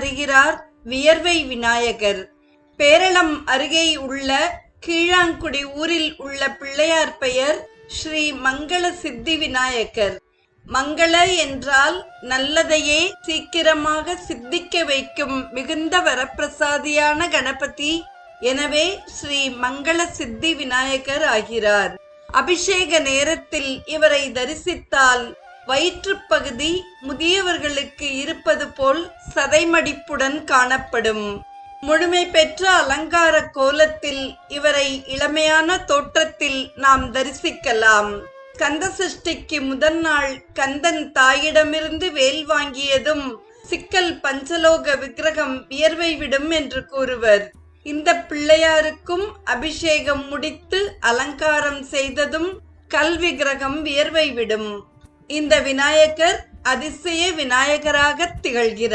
தருகிறார் வியர்வை விநாயகர். பேரளம் அருகே உள்ள கீழாங்குடி ஊரில் உள்ள பிள்ளையார் பெயர் ஸ்ரீ மங்கள சித்தி விநாயகர். மங்கள என்றால் நல்லதையே சீக்கிரமாக சித்திக்க வைக்கும் மிகுந்த வரப்பிரசாதியான கணபதி எனவே ஸ்ரீ மங்கள சித்தி விநாயகர் ஆகிறார். அபிஷேக நேரத்தில் இவரை தரிசித்தால் வயிற்றுப்பகுதி முதியவர்களுக்கு இருப்பது போல் சதைமடிப்புடன் காணப்படும். முழுமை பெற்ற அலங்கார கோலத்தில் இவரை இளமையான தோற்றத்தில் நாம் தரிசிக்கலாம். கந்த சஷ்டிக்கு முதல் நாள் கந்தன் தாயிடமிருந்து வேல் வாங்கியதும் சிக்கல் பஞ்சலோக விக்கிரகம் வியர்வை விடும் என்று கூறுவர். இந்த பிள்ளையாருக்கும் அபிஷேகம் முடித்து அலங்காரம் செய்ததும் கல்விக்கிரகம் வியர்வை விடும். இந்த விநாயகர் அதிசய விநாயகராக திகழ்கிறார்.